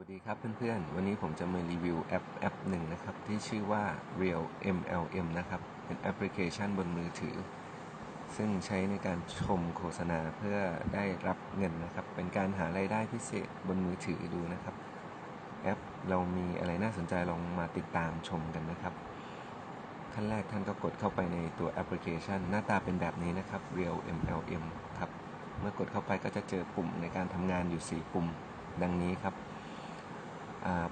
วัสดีครับเพื่อนๆ วันนี้ผมจะมารีวิวแอปแอปหนึ่งนะครับ ที่ชื่อว่า Real MLM นะครับ เป็นแอปพลิเคชันบนมือถือ ซึ่งใช้ในการชมโฆษณาเพื่อได้รับเงินนะครับ เป็นการหารายได้พิเศษบนมือถือดูนะครับ แอปเรามีอะไรน่าสนใจลองมาติดตามชมกันนะครับขั้นแรกท่านก็กดเข้าไปในตัวแอปพลิเคชัน หน้าตาเป็นแบบนี้นะครับ Real MLM ครับเมื่อกดเข้าไปก็จะเจอปุ่มในการทำงานอยู่ 4 ปุ่มดังนี้ครับ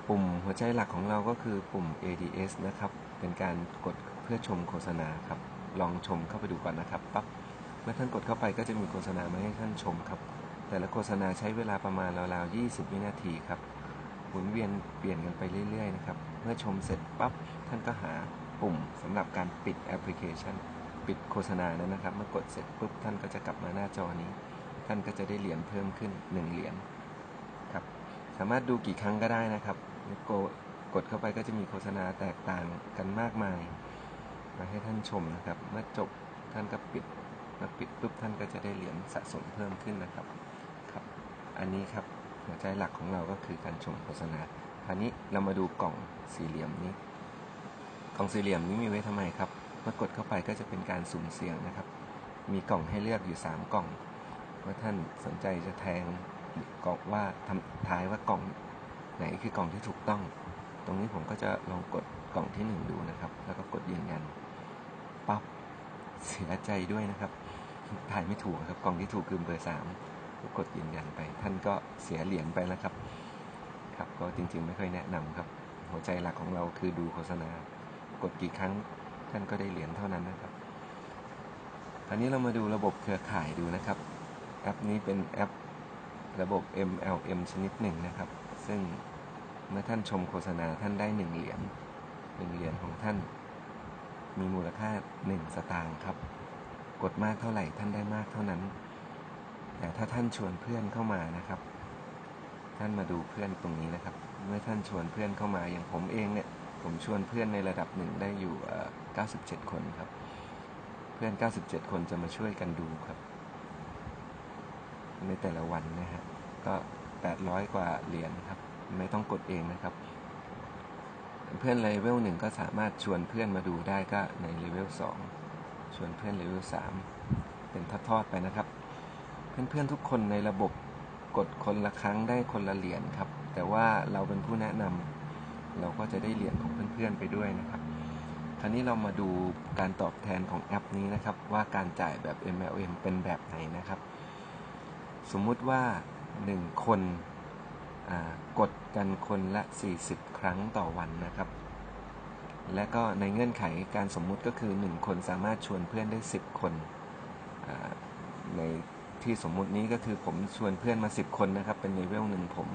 ปุ่มหัวใจหลักของเราก็คือปุ่ม ADS นะครับ เป็นการกดเพื่อชมโฆษณาครับ ลองชมเข้าไปดูก่อนนะครับปั๊บ เมื่อท่านกดเข้าไปก็จะมีโฆษณามาให้ท่านชมครับ แต่ละโฆษณาใช้เวลาประมาณราวๆ 20 วินาทีครับ หมุนเวียนเปลี่ยนกันไปเรื่อยๆนะครับ เมื่อชมเสร็จปั๊บ ท่านก็หาปุ่มสำหรับการปิดแอปพลิเคชัน ปิดโฆษณานั้นนะครับ เมื่อกดเสร็จปุ๊บท่านก็จะกลับมาหน้าจอนี้ ท่านก็จะได้เหรียญเพิ่มขึ้น 1 เหรียญามารถดูกี่ครั้งก็ได้นะครับกดเข้าไปก็จะมีโฆษณาแตกต่างกันมากมาย มาให้ท่านชมนะครับ เมื่อจบท่านก็ปิดเมาปิดปุ๊บท่านก็จะได้เหรียญสะสมเพิ่มขึ้นนะครับครับ อันนี้ครับหัวใจหลักของเราก็คือการชมโฆษณาคราวนี้เรามาดูกล่องสี่เหลี่ยมนี้กล่องสี่เหลี่ยมนี้มีไว้ทำไมครับ เมื่อกดเข้าไปก็จะเป็นการสุ่มเสี่ยงนะครับ มีกล่องให้เลือกอยู่ 3 กล่องเมื่อท่านสนใจจะแทง กล่องว่าทำทายว่ากล่องไหนคือกล่องที่ถูกต้อง ตรงนี้ผมก็จะลองกดกล่องที่ 1 ดูนะครับ แล้วก็กดยืนยันปั๊บเสียใจด้วยนะครับถ่ายไม่ถูกครับกล่องที่ถูกคือเบอร์สามกดยืนยันไป ท่านก็เสียเหรียญไปแล้วครับครับก็จริง ๆ ไม่ค่อยแนะนำครับ หัวใจหลักของเราคือดูโฆษณา กดกี่ครั้งท่านก็ได้เหรียญเท่านั้นนะครับคราวนี้เรามาดูระบบเครือข่ายดูนะครับ แอปนี้เป็นแอป ระบบ MLM ชนิดหนึ่งนะครับ ซึ่งเมื่อท่านชมโฆษณาท่านได้หนึ่งเหรียญหนึ่งเหรียญของท่าน มีมูลค่าหนึ่งสตางค์ครับ กดมากเท่าไหร่ท่านได้มากเท่านั้น แต่ถ้าท่านชวนเพื่อนเข้ามานะครับ ท่านมาดูเพื่อนตรงนี้นะครับ เมื่อท่านชวนเพื่อนเข้ามาอย่างผมเองเนี่ยผมชวนเพื่อนในระดับหนึ่งได้อยู่ 97 คนครับ เพื่อน 97 คนจะมาช่วยกันดูครับ ในแต่ละวันนะฮะก็800 กว่าเหรียญครับ ไม่ต้องกดเองนะครับ เพื่อนเลเวลหนึ่งก็สามารถชวนเพื่อนมาดูได้ก็ในเลเวลสองชวนเพื่อนเลเวลสามเป็นทอดๆไปนะครับ เพื่อนๆทุกคนในระบบกดคนละครั้งได้คนละเหรียญครับ แต่ว่าเราเป็นผู้แนะนำเราก็จะได้เหรียญของเพื่อนๆไปด้วยนะครับ คราวนี้เรามาดูการตอบแทนของแอปนี้นะครับ ว่าการจ่ายแบบ MLM เป็นแบบไหนนะครับ สมมุติว่า 1 คนกดกันคนละ 40 ครั้งต่อวันนะครับ และก็ในเงื่อนไขการสมมุติก็คือ 1 คนสามารถชวนเพื่อนได้ 10 คนในที่สมมุตินี้ก็คือผมชวนเพื่อนมา 10 คนนะครับ เป็นเลเวลหนึ่งผม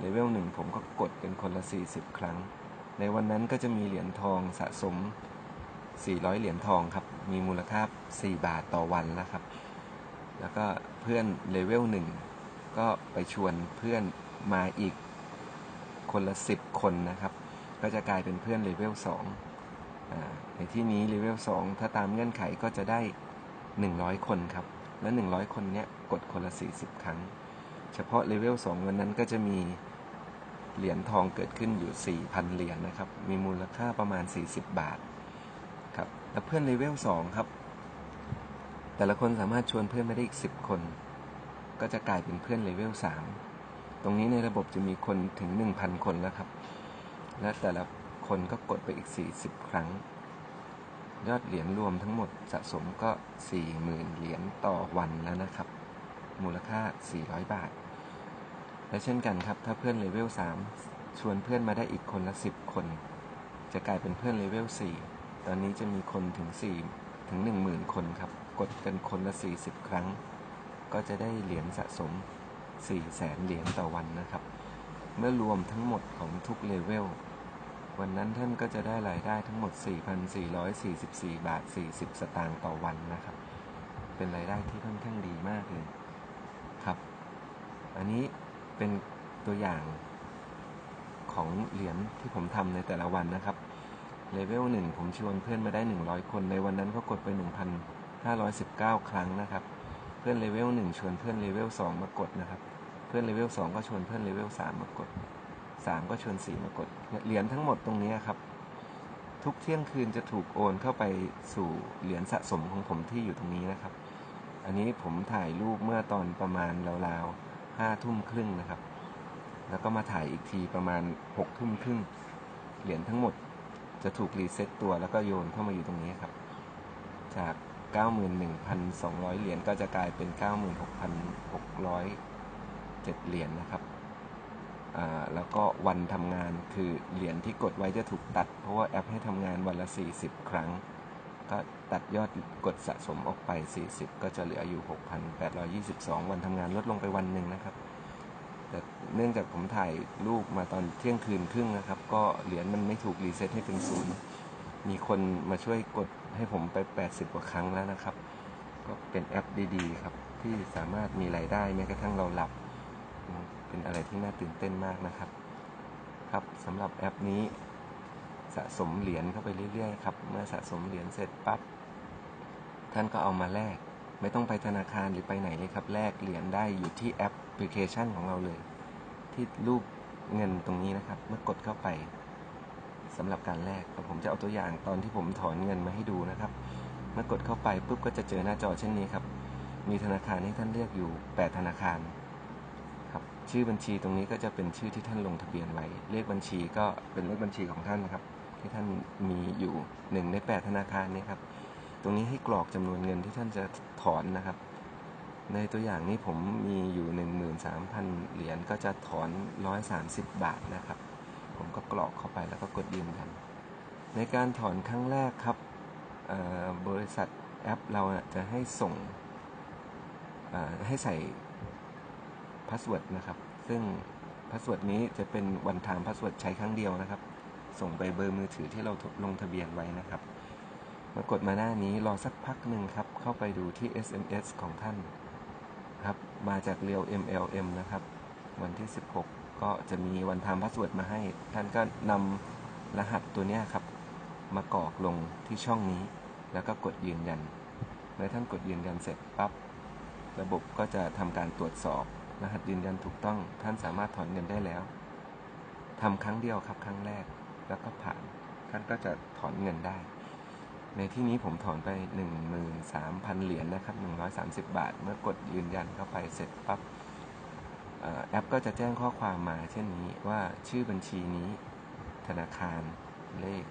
เลเวลหนึ่งผมก็กดเป็นคนละ 40 ครั้ง ในวันนั้นก็จะมีเหรียญทองสะสม 400 เหรียญทองครับ มีมูลค่า 4 บาทต่อวันแล้วครับ แล้วก็ เพื่อนเลเวลหนึ่งก็ไปชวนเพื่อนมาอีกคนละสิบคนนะครับ ก็จะกลายเป็นเพื่อนเลเวลสองในที่นี้เลเวลสองถ้าตามเงื่อนไขก็จะได้ 100 คนครับ และ 100 คนเนี้ยกดคนละ 40 ครั้ง เฉพาะเลเวล2วันนั้นก็จะมีเหรียญทองเกิดขึ้นอยู่ 4,000 เหรียญนนะครับ มีมูลค่าประมาณ 40 บาทครับ แล้วเพื่อนเลเวล2ครับ แต่ละคนสามารถชวนเพื่อนมาได้อีก 10 คน ก็จะกลายเป็นเพื่อนเลเวล3ตรงนี้ในระบบจะมีคนถึง 1,000 คนแล้วครับ และแต่ละคนก็กดไปอีก 40 ครั้ง ยอดเหรียญรวมทั้งหมดสะสมก็ 40,000 เหรียญต่อวันแล้วนะครับ มูลค่า 400 บาท และเช่นกันครับ ถ้าเพื่อนเลเวล3ชวนเพื่อนมาได้อีกคนละ 10 คน จะกลายเป็นเพื่อนเลเวล4ตอนนี้จะมีคนถึง 4 ถึง 10,000 คนครับ กดกันคนละ 40 ครั้ง ก็จะได้เหรียญสะสม 4 แสนเหรียญต่อวันนะครับ เมื่อรวมทั้งหมดของทุกเลเวล วันนั้นท่านก็จะได้รายได้ทั้งหมด 4,444 บาท 40 สตางค์ต่อวันนะครับ เป็นรายได้ที่ค่อนข้างดีมากเลยครับ อันนี้เป็นตัวอย่างของเหรียญที่ผมทำในแต่ละวันนะครับเลเวล1ผมชวนเพื่อนมาได้ 100 คนในวันนั้นก็กดไป 519 ครั้งนะครับ เพื่อนเลเวลหนึ่งชวนเพื่อนเลเวลสองมากดนะครับ เพื่อนเลเวลสองก็ชวนเพื่อนเลเวลสามมากดสามก็ชวนสี่มากด เหรียญทั้งหมดตรงนี้ครับ ทุกเที่ยงคืนจะถูกโอนเข้าไปสู่เหรียญสะสมของผมที่อยู่ตรงนี้นะครับ อันนี้ผมถ่ายรูปเมื่อตอนประมาณราวๆห้าทุ่มครึ่งนะครับ แล้วก็มาถ่ายอีกทีประมาณหกทุ่มครึ่ง เหรียญทั้งหมดจะถูกรีเซ็ตตัวแล้วก็โยนเข้ามาอยู่ตรงนี้ครับ จาก 91,200 เหรียญก็จะกลายเป็น 96,607 เหรียญนะครับ แล้วก็วันทำงานคือเหรียญที่กดไว้จะถูกตัด เพราะว่าแอปให้ทำงานวันละ 40 ครั้ง ก็ตัดยอดกดสะสมออกไป 40 ก็จะเหลืออยู่ 6,822 วันทำงานลดลงไปวันหนึ่งนะครับแต่เนื่องจากผมถ่ายรูปมาตอนเที่ยงคืนครึ่งนะครับ ก็เหรียญมันไม่ถูกรีเซ็ตให้เป็นศูนย์มีคนมาช่วยกด ให้ผมไป 80 กว่าครั้งแล้วนะครับ ก็เป็นแอปดีๆ ครับ ที่สามารถมีรายได้แม้กระทั่งเราหลับ เป็นอะไรที่น่าตื่นเต้นมากนะครับ ครับสำหรับแอปนี้สะสมเหรียญเข้าไปเรื่อยๆครับ เมื่อสะสมเหรียญเสร็จปั๊บท่านก็เอามาแลกไม่ต้องไปธนาคารหรือไปไหนเลยครับแลกเหรียญได้อยู่ที่แอปพลิเคชันของเราเลย ที่รูปเงินตรงนี้นะครับ เมื่อกดเข้าไป สำหรับการแลกผมจะเอาตัวอย่างตอนที่ผมถอนเงินมาให้ดูนะครับ เมื่อกดเข้าไปปุ๊บก็จะเจอหน้าจอเช่นนี้ครับ มีธนาคารให้ท่านเลือกอยู่ 8 ธนาคารครับชื่อบัญชีตรงนี้ก็จะเป็นชื่อที่ท่านลงทะเบียนไว้เลขบัญชีก็เป็นเลขบัญชีของท่านนะครับ ที่ท่านมีอยู่หนึ่งใน 8 ธนาคารนี้ครับตรงนี้ให้กรอกจำนวนเงินที่ท่านจะถอนนะครับ ในตัวอย่างนี้ผมมีอยู่ 13,000 เหรียญก็จะถอน 130 บาทนะครับ ผมก็กรอกเข้าไปแล้วก็กดยืนยัน ในการถอนครั้งแรกครับบริษัทแอปเราจะให้ส่งให้ใส่พาสเวิร์ดนะครับ ซึ่งพาสเวิร์ดนี้จะเป็นวันทามพาสเวิร์ดใช้ครั้งเดียวนะครับ ส่งไปเบอร์มือถือที่เราลงทะเบียนไว้นะครับ มากดมาหน้านี้รอสักพักหนึ่งครับ เข้าไปดูที่ SMS ของท่านครับ มาจากเรียว MLM นะครับ วันที่ 16 ก็จะมีวันทามพาสเวิร์ดมาให้ ท่านก็นำรหัสตัวนี้ครับ มากรอกลงที่ช่องนี้ แล้วก็กดยืนยัน เมื่อท่านกดยืนยันเสร็จปับ๊บระบบก็จะทำการตรวจสอบ รหัสยืนยันถูกต้อง ท่านสามารถถอนเงินได้แล้วทำครั้งเดียวครับครั้งแรก แล้วก็ผ่าน ท่านก็จะถอนเงินได้ ในที่นี้ผมถอนไป 13,000 เหรียญนนะครับ 130 บาท เมื่อกดยืนยันเข้าไปเสร็จปับ๊บ แอปก็จะแจ้งข้อความมาเช่นนี้ว่าชื่อบัญชีนี้ ธนาคารเลข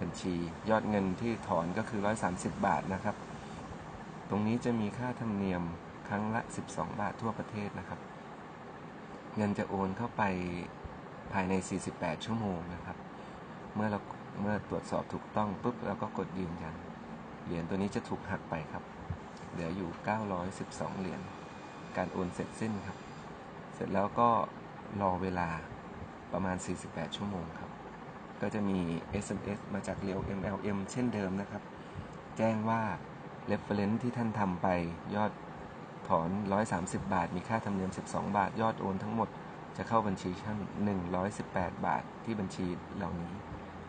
บัญชียอดเงินที่ถอนก็คือ 130 บาทนะครับ ตรงนี้จะมีค่าธรรมเนียมครั้งละ 12 บาททั่วประเทศนะครับ เงินจะโอนเข้าไปภายใน 48 ชั่วโมงนะครับ เมื่อเราเมื่อตรวจสอบถูกต้องปุ๊บเราก็กดยืนยัน เหรียญตัวนี้จะถูกหักไปครับ เหลืออยู่ 912 เหรียญ การโอนเสร็จสิ้นครับ ร็จแล้วก็รอเวลาประมาณ 48 ชั่วโมงครับ ก็จะมี SMS มาจากเรียว MLM เช่นเดิมนะครับ แจ้งว่า reference ที่ท่านทำไปยอดถอน 130 บาท มีค่าธรรมเนียม 12 บาท ยอดโอนทั้งหมดจะเข้าบัญชีท่าน 118 บาทที่บัญชีเหล่านี้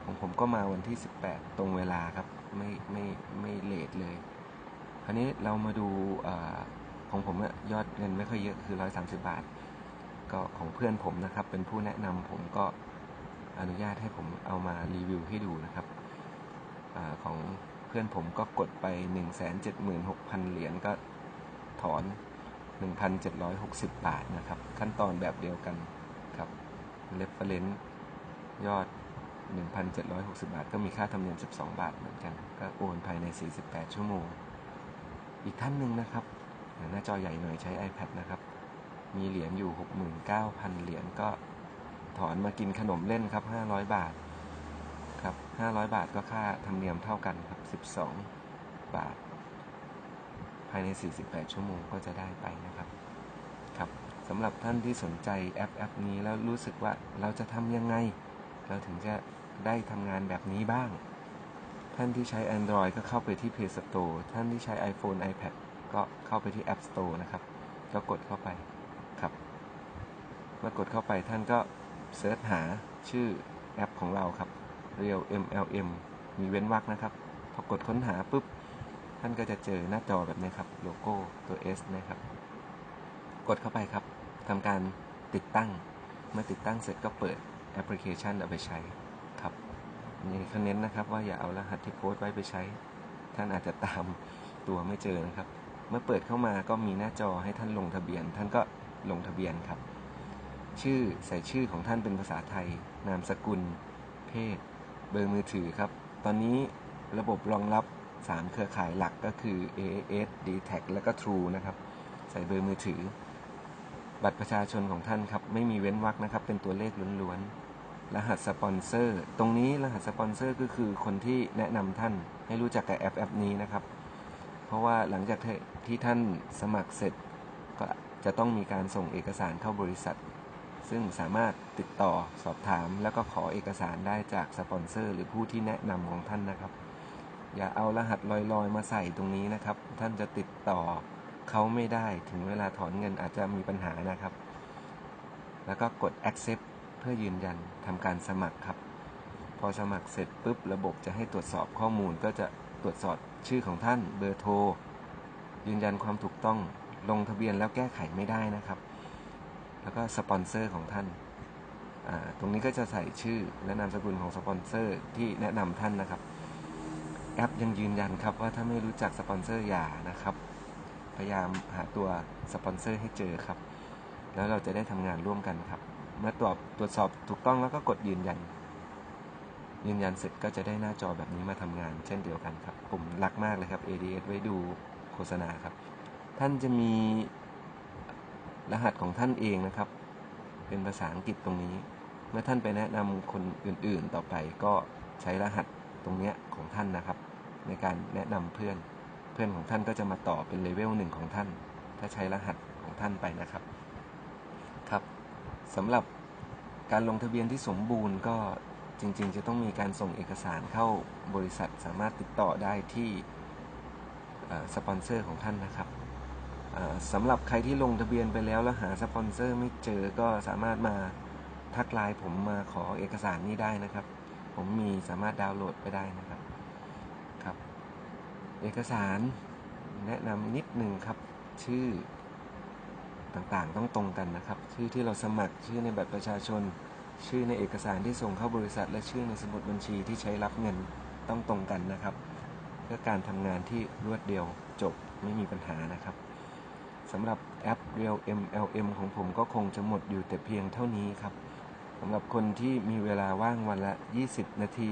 ของผมก็มาวันที่ 18 ตรงเวลาครับ ไม่ไม่ไม่เลทเลย คราวนี้เรามาดูอของผมยอดเงินไม่ค่อยเยอะคือ 130 บาท ก็ของเพื่อนผมนะครับ เป็นผู้แนะนำผมก็อนุญาตให้ผมเอามารีวิวให้ดูนะครับอของเพื่อนผมก็กดไป 176,000 เหรียญก็ถอน 1,760 บาทนะครับ ขั้นตอนแบบเดียวกันครับ reference ยอด 1,760 บาท ก็มีค่าธรรมเนียม 12 บาทเหมือนกัน ก็โอนภายใน 48 ชั่วโมง อีกท่านหนึ่งนะครับ หน้าจอใหญ่หน่อยใช้ iPad นะครับ มีเหรียญอยู่ 69,000 เหรียญก็ถอนมากินขนมเล่นครับ 500 บาทครับ500 บาทก็ค่าธรรมเนียมเท่ากันครับ 12 บาท ภายใน 48 ชั่วโมงก็จะได้ไปนะครับครับสำหรับท่านที่สนใจแอปแอปนี้แล้วรู้สึกว่าเราจะทำยังไง เราถึงจะได้ทำงานแบบนี้บ้าง ท่านที่ใช้ Android ก็เข้าไปที่ Play Store ท่านที่ใช้ iPhone iPad ก็เข้าไปที่ App Store นะครับ ก็กดเข้าไป เมื่อกดเข้าไปท่านก็เซิร์ชหาชื่อแอปของเราครับ Real MLM มีเว้นวรรคนะครับ พอกดค้นหาปุ๊บ ท่านก็จะเจอหน้าจอแบบนี้ครับ โลโก้ตัว S นะครับ กดเข้าไปครับทำการติดตั้ง เมื่อติดตั้งเสร็จก็เปิดแอปพลิเคชันเอาไปใช้ครับนี่เขาเน้นนะครับว่าอย่าเอารหัสที่โพสต์ไว้ไปใช้ ท่านอาจจะตามตัวไม่เจอนะครับ เมื่อเปิดเข้ามาก็มีหน้าจอให้ท่านลงทะเบียน ท่านก็ลงทะเบียนครับ ชื่อใส่ชื่อของท่านเป็นภาษาไทย นามสกุล เพศ เบอร์มือถือครับ ตอนนี้ระบบรองรับ 3 เครือข่ายหลักก็คือ AAS d t a c และก็ True นะครับ ใส่เบอร์มือถือ บัตรประชาชนของท่านครับ ไม่มีเว้นวรรคนะครับ เป็นตัวเลขล้วนๆ รหัสสปอนเซอร์ ตรงนี้รหัสสปอนเซอร์ก็คือคนที่แนะนำท่านให้รู้จักกับแอปแอปนี้นะครับ เพราะว่าหลังจากที่ท่านสมัครเสร็จก็จะต้องมีการส่งเอกสารเข้าบริษัท ซึ่งสามารถติดต่อสอบถาม แล้วก็ขอเอกสารได้จากสปอนเซอร์ หรือผู้ที่แนะนำของท่านนะครับ อย่าเอารหัสลอยๆ มาใส่ตรงนี้นะครับ ท่านจะติดต่อเขาไม่ได้ถึงเวลาถอนเงินอาจจะมีปัญหานะครับ แล้วก็กด accept เพื่อยืนยันทำการสมัครครับ พอสมัครเสร็จปุ๊บระบบจะให้ตรวจสอบข้อมูลก็จะตรวจสอบชื่อของท่านเบอร์โทรยืนยันความถูกต้องลงทะเบียนแล้วแก้ไขไม่ได้นะครับ แล้วก็สปอนเซอร์ของท่าน ตรงนี้ก็จะใส่ชื่อและนามสกุลของสปอนเซอร์ที่แนะนำท่านนะครับ แอปยังยืนยันครับว่าถ้าไม่รู้จักสปอนเซอร์อย่านะครับ พยายามหาตัวสปอนเซอร์ให้เจอครับ แล้วเราจะได้ทำงานร่วมกันครับ เมื่อตรวจตรวจสอบถูกต้องแล้วก็กดยืนยัน ยืนยันเสร็จก็จะได้หน้าจอแบบนี้มาทำงาน เช่นเดียวกันครับ ผมรักมากเลยครับ ADS ไว้ดูโฆษณาครับ ท่านจะมี รหัสของท่านเองนะครับ เป็นภาษาอังกฤษตรงนี้ เมื่อท่านไปแนะนำคนอื่นๆต่อไปก็ใช้รหัสตรงนี้ของท่านนะครับ ในการแนะนำเพื่อน เพื่อนของท่านก็จะมาต่อเป็นเลเวลหนึ่งของท่าน ถ้าใช้รหัสของท่านไปนะครับครับสำหรับการลงทะเบียนที่สมบูรณ์ก็จริงๆ จะต้องมีการส่งเอกสารเข้าบริษัทสามารถติดต่อได้ที่สปอนเซอร์ของท่านนะครับ สำหรับใครที่ลงทะเบียนไปแล้วแล้วหาสปอนเซอร์ไม่เจอก็สามารถมาทักไลน์ผมมาขอเอกสารนี้ได้นะครับ ผมมีสามารถดาวน์โหลดไปได้นะครับครับ เอกสารแนะนำนิดหนึ่งครับชื่อต่างๆ ต้องตรงกันนะครับ ชื่อที่เราสมัครชื่อในบัตรประชาชน ชื่อในเอกสารที่ส่งเข้าบริษัท และชื่อในสมุดบัญชีที่ใช้รับเงินต้องตรงกันนะครับ เพื่อการทำงานที่รวดเดียวจบไม่มีปัญหานะครับ สำหรับแอป Real MLM ของผมก็คงจะหมดอยู่แต่เพียงเท่านี้ครับสำหรับคนที่มีเวลาว่างวันละ 20 นาที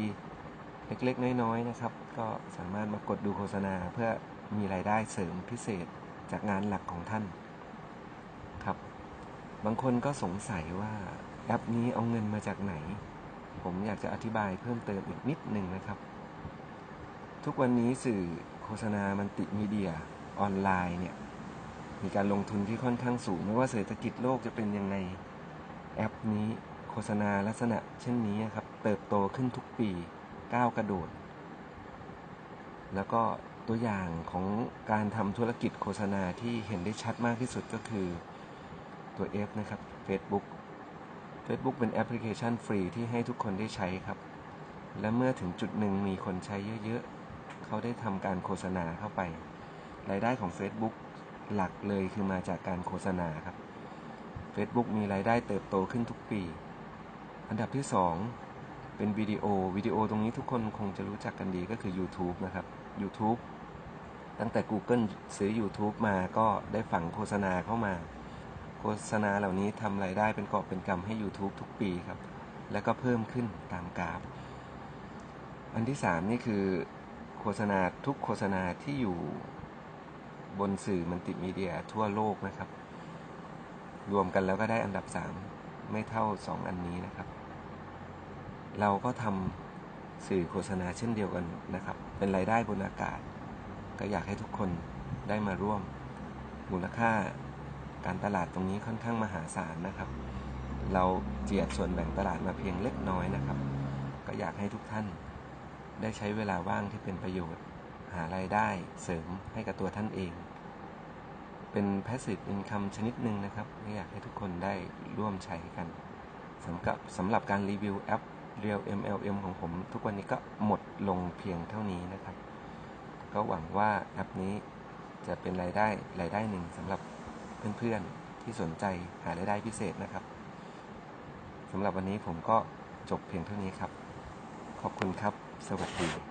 เล็กๆ น้อยๆนะครับ ก็สามารถมากดดูโฆษณาเพื่อมีรายได้เสริมพิเศษจากงานหลักของท่านครับ บางคนก็สงสัยว่าแอปนี้เอาเงินมาจากไหน ผมอยากจะอธิบายเพิ่มเติมอีกนิดหนึ่งนะครับ ทุกวันนี้สื่อโฆษณามันติมีเดียออนไลน์เนี่ย มีการลงทุนที่ค่อนข้างสูง ไม่ว่าเศรษฐกิจโลกจะเป็นยังไงแอปนี้โฆษณาลักษณะเช่นนี้ครับ เติบโตขึ้นทุกปีก้าวกระโดด แล้วก็ตัวอย่างของการทำธุรกิจโฆษณาที่เห็นได้ชัดมากที่สุดก็คือตัว F นะครับ Facebook Facebook เป็นแอปพลิเคชันฟรีที่ให้ทุกคนได้ใช้ครับ และเมื่อถึงจุดหนึ่งมีคนใช้เยอะๆ เขาได้ทำการโฆษณาเข้าไป รายได้ของ Facebook หลักเลยคือมาจากการโฆษณาครับ Facebook มีรายได้เติบโตขึ้นทุกปี อันดับที่ 2 เป็นวิดีโอวิดีโอตรงนี้ทุกคนคงจะรู้จักกันดีก็คือ YouTube นะครับ YouTube ตั้งแต่ Google ซื้อ YouTube มาก็ได้ฝังโฆษณาเข้ามา โฆษณาเหล่านี้ทำรายได้เป็นกอบเป็นกำให้ YouTube ทุกปีครับ แล้วก็เพิ่มขึ้นตามกราฟ อันที่ 3 นี่คือโฆษณาทุกโฆษณาที่อยู่ บนสื่อมัลติมีเดียทั่วโลกนะครับ รวมกันแล้วก็ได้อันดับ 3 ไม่เท่า 2 อันนี้นะครับ เราก็ทำสื่อโฆษณาเช่นเดียวกันนะครับ เป็นรายได้บนอากาศ ก็อยากให้ทุกคนได้มาร่วม มูลค่าการตลาดตรงนี้ค่อนข้างมหาศาลนะครับ เราเจียดส่วนแบ่งตลาดมาเพียงเล็กน้อยนะครับ ก็อยากให้ทุกท่านได้ใช้เวลาว่างที่เป็นประโยชน์ หารายได้เสริมให้กับตัวท่านเอง เป็น passive income ชนิดหนึ่งนะครับไม่อยากให้ทุกคนได้ร่วมใช้กันสำหรับสำหรับการรีวิวแอป Real MLM ของผม ทุกวันนี้ก็หมดลงเพียงเท่านี้นะครับ ก็หวังว่าแอปนี้จะเป็นรายได้รายได้หนึ่งสำหรับเพื่อนๆที่สนใจหารายได้พิเศษนะครับสำหรับวันนี้ผมก็จบเพียงเท่านี้ครับ ขอบคุณครับ สวัสดี